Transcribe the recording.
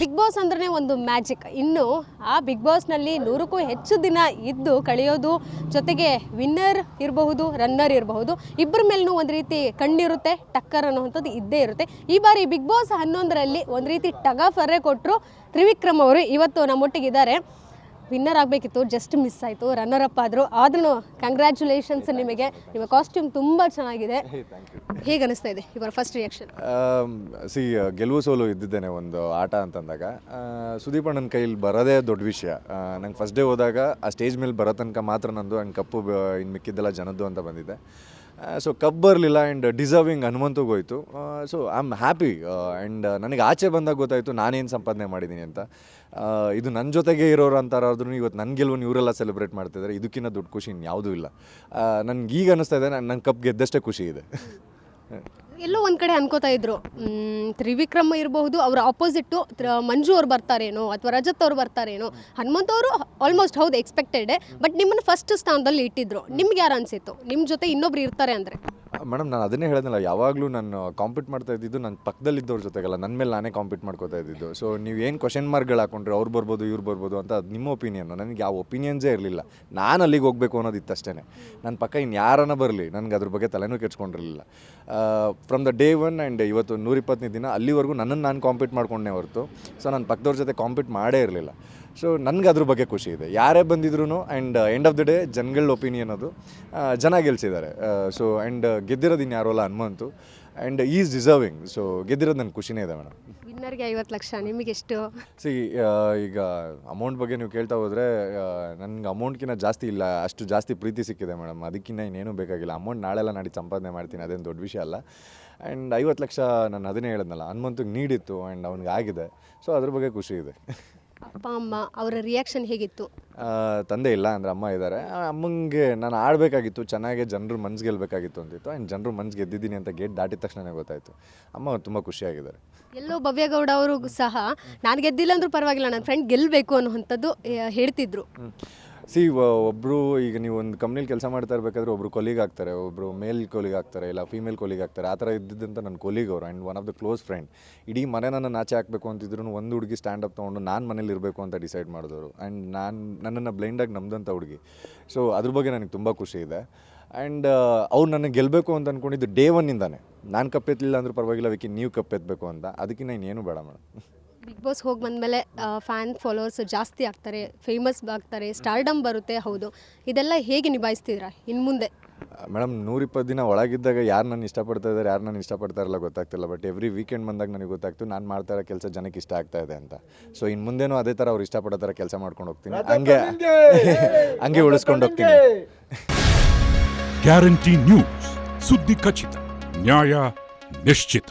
Big boss ಅಂದ್ರೆ ಒಂದು magic. ಇನ್ನು ಆ ಬಿಗ್ ಬಾಸ್ನಲ್ಲಿ ನೂರಕ್ಕೂ ಹೆಚ್ಚು ದಿನ ಇದ್ದು ಕಳೆಯೋದು ಜೊತೆಗೆ ವಿನ್ನರ್ ಇರಬಹುದು, ರನ್ನರ್ ಇರಬಹುದು, ಇಬ್ಬರ ಮೇಲೂ ಒಂದು ರೀತಿ ಕಣ್ಣಿರುತ್ತೆ, ಟಕ್ಕರ್ ಅನ್ನುವಂಥದ್ದು ಇದ್ದೇ ಇರುತ್ತೆ. ಈ ಬಾರಿ ಬಿಗ್ ಬಾಸ್ ಹನ್ನೊಂದರಲ್ಲಿ ಒಂದು ರೀತಿ ಟಗಾಫರೇ ಕೊಟ್ಟರು ತ್ರಿವಿಕ್ರಮ್ ಅವರು ಇವತ್ತು ನಮ್ಮೊಟ್ಟಿಗಿದ್ದಾರೆ. ವಿನ್ನರ್ ಆಗಬೇಕಿತ್ತು ಜಸ್ಟ್ ಮಿಸ್ ಆಯಿತು ರನ್ನರ್ ಅಪ್ ಆದರು. ಆದ್ರೂ ಕಂಗ್ರ್ಯಾಚುಲೇಷನ್ಸ್ ನಿಮಗೆ. ನಿಮ್ಮ ಕಾಸ್ಟ್ಯೂಮ್ ತುಂಬ ಚೆನ್ನಾಗಿದೆ. ಹೇಗೆ ಅನಿಸ್ತಾ ಇದೆ ಇವರ ಫಸ್ಟ್ ರಿಯಾಕ್ಷನ್ ಸಿ ಗೆಲುವು ಸೋಲು ಇದ್ದಿದ್ದೇನೆ ಒಂದು ಆಟ ಅಂತಂದಾಗ. ಸುದೀಪ ಅಣ್ಣನ ಕೈಲಿ ಬರೋದೇ ದೊಡ್ಡ ವಿಷಯ. ನಂಗೆ ಫಸ್ಟ್ ಡೇ ಹೋದಾಗ ಆ ಸ್ಟೇಜ್ ಮೇಲೆ ಬರೋ ತನಕ ಮಾತ್ರ ನಂದು ಹಂಗೆ ಕಪ್ಪು ಇನ್ನು ಮಿಕ್ಕಿದ್ದೆಲ್ಲ ಜನದ್ದು ಅಂತ ಬಂದಿದ್ದೆ ಸೊ ಕಪ್ ಬರಲಿಲ್ಲ ಆ್ಯಂಡ್ ಡಿಸರ್ವಿಂಗ್ ಹನುಮಂತಗೂ ಹೋಯಿತು so I am happy and ನನಗೆ ಆಚೆ ಬಂದಾಗ ಗೊತ್ತಾಯಿತು ನಾನೇನು ಸಂಪಾದನೆ ಮಾಡಿದ್ದೀನಿ ಅಂತ ಇದು ನನ್ನ ಜೊತೆಗೆ ಇರೋರು ಅಂತಾರಾದ್ರೂ ಇವತ್ತು ನನ್ನ ಗೆಲುವನ್ನು ಇವರೆಲ್ಲ ಸೆಲೆಬ್ರೇಟ್ ಮಾಡ್ತಿದ್ದಾರೆ ಇದಕ್ಕಿಂತ ದೊಡ್ಡ ಖುಷಿ ಇನ್ಯಾವುದೂ ಇಲ್ಲ ನನಗೆ ಈಗ ಅನ್ನಿಸ್ತಾ ಇದೆ ನನ್ನ ಕಪ್ ಗೆದ್ದಷ್ಟೇ ಖುಷಿ ಇದೆ ಎಲ್ಲೋ ಒಂದು ಕಡೆ ಅನ್ಕೋತಾ ಇದ್ರು. ಮ್, ತ್ರಿವಿಕ್ರಮ್ ಇರಬಹುದು ಅವರ ಆಪೋಸಿಟ್ಟು ಮಂಜು ಅವ್ರು ಬರ್ತಾರೇನೋ ಅಥವಾ ರಜತ್ ಅವ್ರು ಬರ್ತಾರೇನೋ ಹನುಮಂತ್ ಅವರು ಆಲ್ಮೋಸ್ಟ್ ಹೌದು ಎಕ್ಸ್ಪೆಕ್ಟೆಡ್ ಬಟ್ ನಿಮ್ಮನ್ನು ಫಸ್ಟ್ ಸ್ಥಾನದಲ್ಲಿ ಇಟ್ಟಿದ್ರು. ನಿಮ್ಗೆ ಯಾರು ಅನ್ಸಿತ್ತು? ನಿಮ್ಮ ಜೊತೆ ಇನ್ನೊಬ್ರು ಇರ್ತಾರೆ ಅಂದ್ರೆ. ಮೇಡಮ್, ನಾನು ಅದನ್ನೇ ಹೇಳಿದ್ನಲ್ಲ ಯಾವಾಗಲೂ ನಾನು ಕಾಂಪೀಟ್ ಮಾಡ್ತಾ ಇದ್ದಿದ್ದು ನನ್ನ ಪಕ್ಕದಲ್ಲಿದ್ದವ್ರ ಜೊತೆಗಲ್ಲ. ನನ್ನ ಮೇಲೆ ನಾನೇ ಕಾಂಪೀಟ್ ಮಾಡ್ಕೋತಾ ಇದ್ದಿದ್ದು. ಸೊ ನೀವು ಏನು ಕ್ವಶನ್ ಮಾರ್ಕ್ಗಳು ಹಾಕೊಂಡ್ರೆ ಅವ್ರು ಬರ್ಬೋದು, ಇವ್ರು ಬರ್ಬೋದು ಅಂತ ನಿಮ್ಮ ಒಪಿನಿಯನ್ ನನಗೆ ಯಾವ ಒಪಿನಿಯನ್ಸೇ ಇರಲಿಲ್ಲ. ನಾನು ಅಲ್ಲಿಗೆ ಹೋಗಬೇಕು ಅನ್ನೋದಿತ್ತು ಅಷ್ಟೇ ನನ್ನ ಪಕ್ಕ ಇನ್ನು ಯಾರನ್ನ ಬರಲಿ, ನನಗೆ ಅದ್ರ ಬಗ್ಗೆ ತಲೆನೂ ಕೆಡ್ಸ್ಕೊಂಡಿರಲಿಲ್ಲ. From the day one and ಇವತ್ತು ನೂರಿಪ್ಪತ್ತನೇ ದಿನ ಅಲ್ಲಿವರೆಗೂ ನನ್ನನ್ನು ನಾನು ಕಾಂಪೀಟ್ ಮಾಡ್ಕೊಂಡೇ ಹೊರತು. ಸೊ ನನ್ನ ಪಕ್ಕದವ್ರ ಜೊತೆ ಕಾಂಪೀಟ್ ಮಾಡೇ ಇರಲಿಲ್ಲ. ಸೊ ನನಗೆ ಅದ್ರ ಬಗ್ಗೆ ಖುಷಿ ಇದೆ. ಯಾರೇ ಬಂದಿದ್ರು and end of the day ಜನಗಳ ಒಪಿನಿಯನ್ ಅದು. ಜನ ಗೆಲ್ಸಿದ್ದಾರೆ ಸೊ ಆ್ಯಂಡ್ ಗೆದ್ದಿರೋದು ಇನ್ಯಾರು ಅಲ್ಲ Hanumanthu. And is deserving so ಗೆದ್ದಿರೋದು ನನ್ನ ಖುಷಿನೇ ಇದೆ ಮೇಡಮ್. ವಿನ್ನರ್ಗೆ ಐವತ್ತು ಲಕ್ಷ ನಿಮಗೆ ಎಷ್ಟು ಸಿ ಈಗ ಅಮೌಂಟ್ ಬಗ್ಗೆ ನೀವು ಕೇಳ್ತಾ ಹೋದರೆ ನನಗೆ ಅಮೌಂಟ್ಗಿಂತ ಜಾಸ್ತಿ ಇಲ್ಲ ಅಷ್ಟು ಜಾಸ್ತಿ ಪ್ರೀತಿ ಸಿಕ್ಕಿದೆ ಮೇಡಮ್. ಅದಕ್ಕಿಂತ ಇನ್ನೇನು ಬೇಕಾಗಿಲ್ಲ. ಅಮೌಂಟ್ ನಾಳೆಲ್ಲ ನಾಡಿ ಸಂಪಾದನೆ ಮಾಡ್ತೀನಿ ಅದೇನು ದೊಡ್ಡ ವಿಷಯ ಅಲ್ಲ. ಆ್ಯಂಡ್ ಐವತ್ತು ಲಕ್ಷ ನಾನು ಅದನ್ನೇ ಹೇಳಿದ್ನಲ್ಲ ಹನುಮಂತಿಗೆ ನೀಡಿತ್ತು ಆ್ಯಂಡ್ ಅವ್ನಿಗೆ ಆಗಿದೆ. ಸೊ ಅದ್ರ ಬಗ್ಗೆ ಖುಷಿ ಇದೆ. ಅಪ್ಪ ಅಮ್ಮ ಅವರ ರಿಯಾಕ್ಷನ್ ಹೇಗಿತ್ತು? ಆ, ತಂದೆ ಇಲ್ಲ ಅಂದರೆ ಅಮ್ಮ ಇದ್ದಾರೆ ಅಮ್ಮಂಗೆ ನಾನು ಆಡಬೇಕಾಗಿತ್ತು ಚೆನ್ನಾಗಿ ಜನರು ಮನ್ಸು ಗೆಲ್ಲಬೇಕಾಗಿತ್ತು ಅಂತಿತ್ತು. ಆ್ಯಂಡ್ ಜನರು ಮನ್ಸು ಗೆದ್ದಿದ್ದೀನಿ ಅಂತ ಗೇಟ್ ದಾಟಿದ ತಕ್ಷಣನೇ ಗೊತ್ತಾಯಿತು. ಅಮ್ಮ ತುಂಬ ಖುಷಿಯಾಗಿದ್ದಾರೆ. ಎಲ್ಲೋ ಭವ್ಯಗೌಡ ಅವರು ಸಹ ನಾನು ಗೆದ್ದಿಲ್ಲ ಅಂದ್ರೂ ಪರವಾಗಿಲ್ಲ ನನ್ನ ಫ್ರೆಂಡ್ ಗೆಲ್ಲಬೇಕು ಅನ್ನುವಂಥದ್ದು ಆ, ಹೇಳ್ತಿದ್ರು. ಸಿ ಒಬ್ಬರು ಈಗ ನೀವು ಒಂದು ಕಂಪ್ನಿಲಿ ಕೆಲಸ ಮಾಡ್ತಾ ಇರಬೇಕಾದ್ರೆ ಒಬ್ಬರು ಕೊಲೀಗ್ ಆಗ್ತಾರೆ ಒಬ್ಬರು ಮೇಲ್ ಕೊಲೀಗ್ ಆಗ್ತಾರೆ, ಇಲ್ಲ ಫೀಮೇಲ್ ಕೊಲೀಗ್ ಆಗ್ತಾರೆ, ಆ ಥರ ಇದ್ದಿದ್ದಂತ ನನ್ನ ಕೊಲೀಗ್ ಅವರು and one of the close friend ಇಡೀ ಮನೆ ನನ್ನ ನಾಚೆ ಹಾಕಬೇಕು ಅಂತಿದ್ರು ಒಂದು ಹುಡುಗಿ ಸ್ಟ್ಯಾಂಡ್ ಅಪ್ ತೊಗೊಂಡು ನಾನು ಮನೇಲಿ ಇರಬೇಕು ಅಂತ ಡಿಸೈಡ್ ಮಾಡಿದವರು. ಆ್ಯಂಡ್ ನಾನು, ನನ್ನನ್ನು ಬ್ಲೈಂಡಾಗಿ ನಂಬ್ದಂಥ ಹುಡುಗಿ. ಸೊ ಅದ್ರ ಬಗ್ಗೆ ನನಗೆ ತುಂಬ ಖುಷಿ ಇದೆ. ಆ್ಯಂಡ್ ಅವ್ರು ನನಗೆ ಗೆಲ್ಲಬೇಕು ಅಂತ ಅಂದ್ಕೊಂಡಿದ್ದು ಡೇ ಒನ್ನಿಂದಾನೆ ನಾನು ಕಪ್ಪೆತ್ತಲಿಲ್ಲ ಅಂದ್ರೂ ಪರವಾಗಿಲ್ಲ, ವಿಕಿ, ನೀವು ಕಪ್ಪೆತ್ತಬೇಕು ಅಂತ. ಅದಕ್ಕಿಂತ ಇನ್ನೇನು ಬೇಡ ಮೇಡಮ್ ಬಿಗ್ ಬಾಸ್ ಹೋಗಿ ಬಂದಮೇಲೆ ಫ್ಯಾನ್ ಫಾಲೋವರ್ಸ್ ಜಾಸ್ತಿ ಆಗ್ತಾರೆ ಫೇಮಸ್ ಆಗ್ತಾರೆ ಸ್ಟಾರ್ಡಮ್ ಬರುತ್ತೆ ಹೌದು. ಇದೆಲ್ಲ ಹೇಗೆ ನಿಭಾಯಿಸ್ತಿದ್ರಾ ಇನ್ನು ಮುಂದೆ? ಮೇಡಮ್ ನೂರಿಪ್ಪತ್ತು ದಿನ ಒಳಗಿದ್ದಾಗ ಯಾರು ನಾನು ಇಷ್ಟಪಡ್ತಾ ಇದ್ದಾರೆ ಯಾರು ನಾನು ಇಷ್ಟಪಡ್ತಾ ಇರಲ್ಲ ಗೊತ್ತಾಗ್ತಿಲ್ಲ. ಬಟ್ ಎವ್ರಿ ವೀಕೆಂಡ್ ಬಂದಾಗ ನನಗೆ ಗೊತ್ತಾಗ್ತು ನಾನು ಮಾಡ್ತಾ ಇರೋ ಕೆಲಸ ಜನಕ್ಕೆ ಇಷ್ಟ ಆಗ್ತಾ ಇದೆ ಅಂತ. ಸೊ ಇನ್ನು ಮುಂದೇನೂ ಅದೇ ಥರ ಅವ್ರು ಇಷ್ಟಪಡೋ ಥರ ಕೆಲಸ ಮಾಡ್ಕೊಂಡು ಹೋಗ್ತೀನಿ. ಹಂಗೆ ಹಂಗೆ ಉಳಿಸ್ಕೊಂಡು ಹೋಗ್ತೀನಿ. ಗ್ಯಾರಂಟಿ ನ್ಯೂಸ್ ಸುದ್ದಿ ಖಚಿತ ನ್ಯಾಯ ನಿಶ್ಚಿತ.